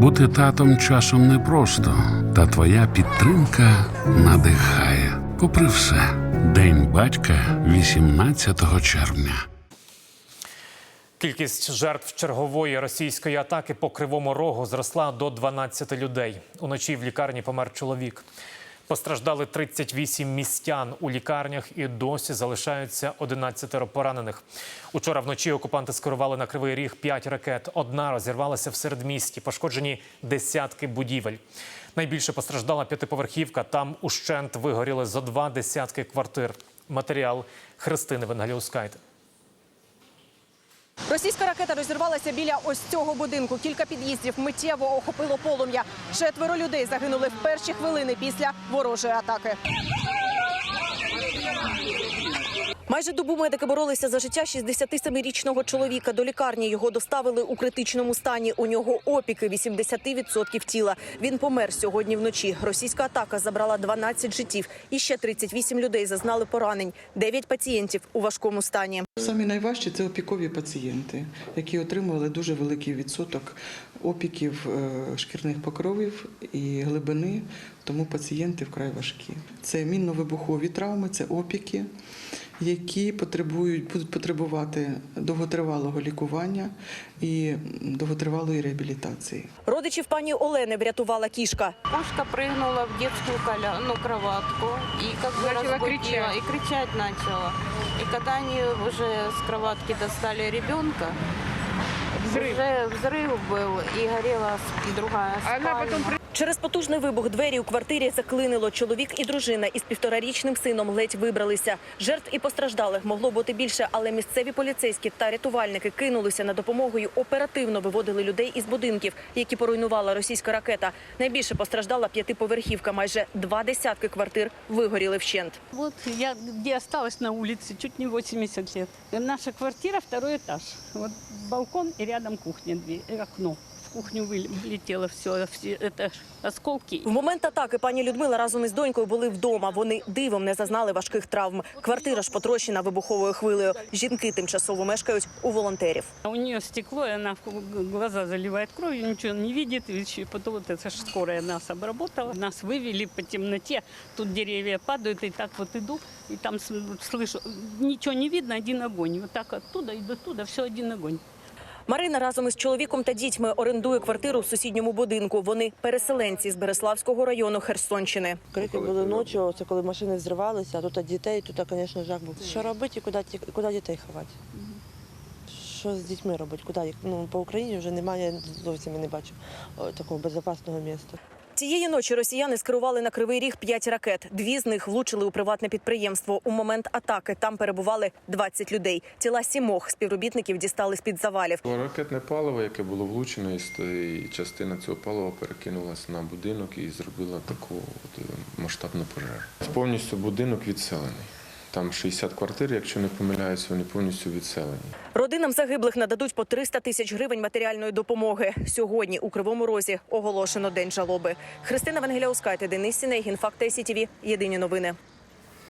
Бути татом часом непросто, та твоя підтримка надихає. Попри все, День батька 18 червня. Кількість жертв чергової російської атаки по кривому рогу зросла до 12 людей. Уночі в лікарні помер чоловік. Постраждали 38 містян у лікарнях і досі залишаються 11 поранених. Учора вночі окупанти скерували на кривий ріг 5 ракет. Одна розірвалася в середмісті. Пошкоджені десятки будівель. Найбільше постраждала п'ятиповерхівка. Там ущент вигоріли зо два десятки квартир. Матеріал Христини Венгеліускайте. Російська ракета розірвалася біля ось цього будинку. Кілька під'їздів миттєво охопило полум'я. Четверо людей загинули в перші хвилини після ворожої атаки. Майже добу медики боролися за життя 67-річного чоловіка. До лікарні його доставили у критичному стані. У нього опіки 80% тіла. Він помер сьогодні вночі. Російська атака забрала 12 життів. І ще 38 людей зазнали поранень. 9 пацієнтів у важкому стані. Самі найважчі це опікові пацієнти, які отримували дуже великий відсоток опіків е, шкірних покровів і глибини, тому пацієнти вкрай важкі. Це мінно-вибухові травми, це опіки, які потребують, будуть потребувати довготривалого лікування і довготривалої реабілітації. Родичів пані Олени врятувала кішка. Кошка прыгнула в детскую коля... ну, кроватку и как бы Начала разбудила, кричать. и кричать начала. И когда они уже с кроватки достали ребенка, Взрыв. уже взрыв был и горела с- другая Она спальня. потом при- Через потужний вибух двері у квартирі заклинило. Чоловік і дружина із півторарічним сином ледь вибралися. Жертв і постраждалих могло бути більше, але місцеві поліцейські та рятувальники кинулися на допомогу і оперативно виводили людей із будинків, які поруйнувала російська ракета. Найбільше постраждала п'ятиповерхівка. Майже два десятки квартир вигоріли вщент. Вот я где осталась на улице, чуть не 80 лет. Наша квартира, второй этаж. Вот балкон и рядом кухня, э, окно В кухню выле- влетело все, все это ж осколки. В момент атаки пані Людмила разом із донькою були вдома. Вони дивом не зазнали важких травм. Квартира ж потрощена вибуховою хвилею. Жінки тимчасово мешкають у волонтерів. А У нее стекло, и она в г- глаза заливает кровью, ничего не видит. И еще потом вот это ж скорая нас обработала. Нас вывели по темноте. Тут деревья падают, и так вот иду. И там с- слышу, ничего не видно, один огонь. Вот так оттуда и до туда, все один огонь. Марина разом із чоловіком та дітьми орендує квартиру в сусідньому будинку. Вони переселенці з Береславського району Херсонщини. Крики були ночі, це коли машини зривалися, а тут дітей, тут, звісно, жах був. Що робити і куди, ті- куди дітей ховати? Що з дітьми робити? Куди? Ну, по Україні вже немає, зовсім не бачу такого безпечного місця. Цієї ночі росіяни скерували на кривий ріг п'ять ракет. Дві з них влучили у приватне підприємство. У момент атаки там перебували 20 людей. Тіла сімох співробітників дістали з під завалів. Ракетне паливо, яке було влучено, і частина цього палива перекинулася на будинок і зробила таку от, е, масштабну пожежу. Повністю будинок відселений. Там 60 квартир, якщо не помиляюся, вони повністю відселені. Родинам загиблих нададуть по 300 тисяч гривень матеріальної допомоги. Сьогодні у Кривому Розі оголошено день жалоби. Христина Венгеляускайте, Денис Сінегін, Факти СІТВ. Єдині новини.